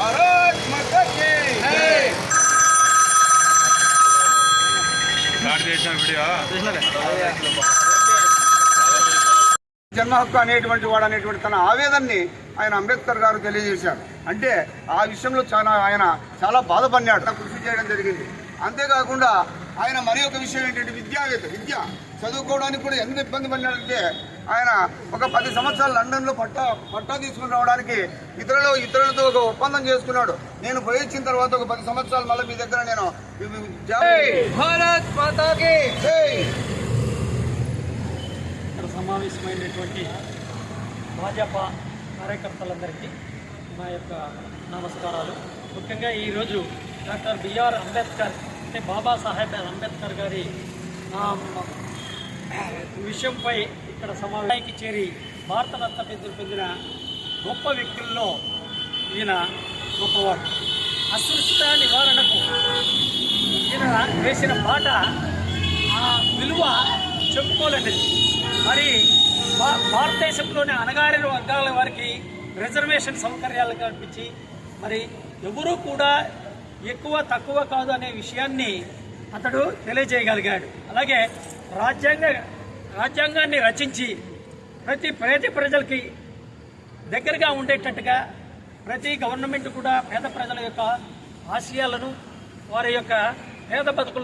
భారత్ జన్మ హక్కు అనేటువంటి వాడు అనేటువంటి తన ఆవేదనని ఆయన అంబేద్కర్ గారు తెలియజేశారు. అంటే ఆ విషయంలో చాలా ఆయన చాలా బాధపడినాడు. కృషి చేయడం జరిగింది. అంతేకాకుండా ఆయన మరి ఒక విషయం ఏంటంటే విద్యావేత్త విద్య. చదువుకోవడానికి కూడా ఎంత ఇబ్బంది పడినాడంటే ఆయన ఒక పది సంవత్సరాలు లండన్లో పట్టా పట్టా తీసుకుని రావడానికి ఇతరులు ఇతరులతో ఒక ఒప్పందం చేసుకున్నాడు. నేను పోయి వచ్చిన తర్వాత ఒక పది సంవత్సరాలు మళ్ళీ మీ దగ్గర నేను భారత్ మాతాకి! జై! ఇక్కడ సమావేశమైనటువంటి భాజపా కార్యకర్తలందరికీ నా యొక్క నమస్కారాలు. ముఖ్యంగా ఈరోజు డాక్టర్ బిఆర్ అంబేద్కర్ అంటే బాబాసాహెబ్ అంబేద్కర్ గారి ఆ, విషయంపై ఇక్కడ సమావేశానికి చేరి భారతరత్న పెద్దలు పొందిన గొప్ప వ్యక్తుల్లో ఈయన గొప్పవాడు. అస్పృశ్యత నివారణకు ఈయన వేసిన పాట ఆ విలువ చెప్పుకోలేనిది. మరి భా- భారతదేశంలోని అణగారిన వర్గాల వారికి రిజర్వేషన్ సౌకర్యాలు కల్పించి మరి ఎవరూ కూడా ఎక్కువ తక్కువ కాదు అనే విషయాన్ని అతడు తెలియజేయగలిగాడు. అలాగే రాజ్యాంగ రాజ్యాంగాన్ని రచించి ప్రతి పేద ప్రజలకి దగ్గరగా ఉండేటట్టుగా ప్రతి గవర్నమెంట్ కూడా పేద ప్రజల యొక్క ఆశయాలను వారి యొక్క పేద బతుకులు